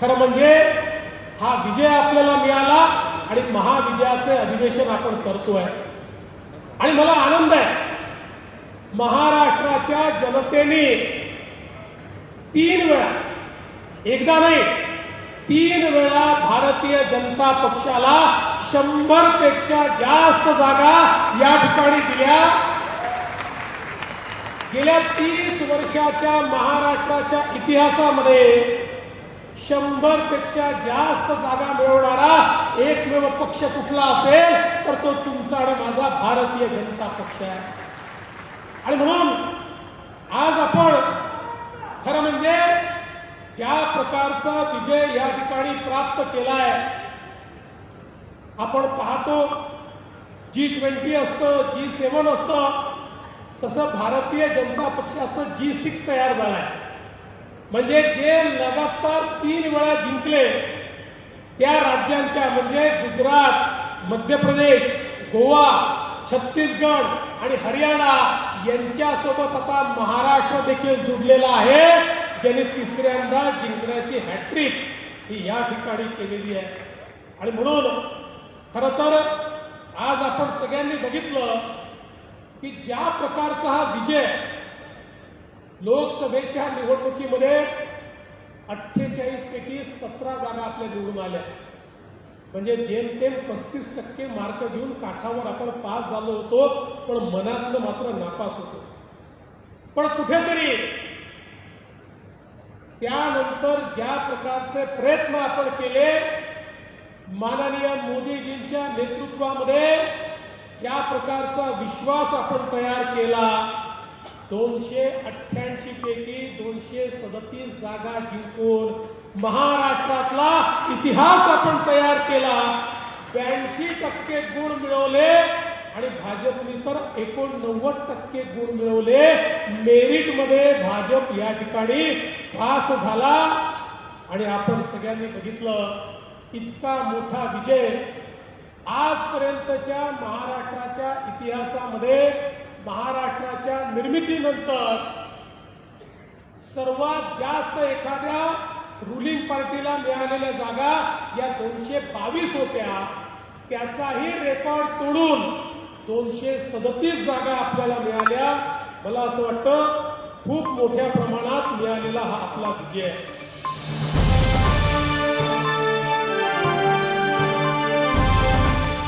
खरं म्हणजे हा विजय आपल्याला मिळाला आणि महाविजयाचे अधिवेशन आपण करतोय. आणि मला आनंद आहे महाराष्ट्राच्या जनतेने तीन वेळा एकदा नाही तीन वेळा भारतीय जनता पक्षाला शंभरपेक्षा जास्त जागा या ठिकाणी दिल्या. गेल्या तीस वर्षाच्या महाराष्ट्राच्या इतिहासामध्ये शंभरपेक्षा जास्त जागा मिळवणारा एकमेव पक्ष कुठला असेल तर तो तुमचा आणि माझा भारतीय जनता पक्ष आहे. आणि म्हणून आज आपण खरं म्हणजे ज्या प्रकारचा विजय या ठिकाणी प्राप्त केलाय आपण पाहतो जी ट्वेंटी असतं जी सेवन असतं तसं भारतीय जनता पक्षाचं जी सिक्स तयार झालंय. म्हणजे जे लगातार तीन वेळा जिंकले त्या राज्यांच्या म्हणजे गुजरात मध्य प्रदेश गोवा छत्तीसगड आणि हरियाणा यांच्यासोबत आता महाराष्ट्र देखील जुडलेला आहे. ज्याने तिसऱ्यांदा जिंकण्याची हॅट्रिक ही या ठिकाणी केलेली आहे. आणि म्हणून खर तर आज आपण सगळ्यांनी बघितलं की ज्या प्रकारचा हा विजय लोकसभेच्या निवडणुकीमध्ये अठ्ठेचाळीस पैकी सतरा जागा आपल्या निवडून आल्या. म्हणजे जेमतेम पस्तीस टक्के मार्क घेऊन काठावर आपण पास झालो होतो पण मनातलं मात्र नापास होतो. पण कुठेतरी त्यानंतर ज्या प्रकारचे प्रयत्न आपण केले माननीय मोदीजींच्या नेतृत्वामध्ये ज्या प्रकारचा विश्वास आपण तयार केला दोनशे अठ्ठ्याऐंशी पैकी दोनशे सदतीस जागा जिंकून महाराष्ट्रातला इतिहास आपण तयार केला. ब्याऐंशी टक्के गुण मिळवले आणि भाजपने तर एकोणनव्वद टक्के गुण मिळवले. मेरिटमध्ये भाजप या ठिकाणी पास झाला. आणि आपण सगळ्यांनी बघितलं इतका मोठा विजय आजपर्यंतच्या महाराष्ट्राच्या इतिहासामध्ये महाराष्ट्राच्या निर्मितीनंतर सर्वात जास्त एखाद्या रुलिंग पार्टीला मिळालेल्या जागा या दोनशे बावीस होत्या. त्याचाही रेकॉर्ड तोडून दोनशे सदतीस जागा आपल्याला मिळाल्या. मला असं वाटतं खूप मोठ्या प्रमाणात मिळालेला हा आपला विजय. आहे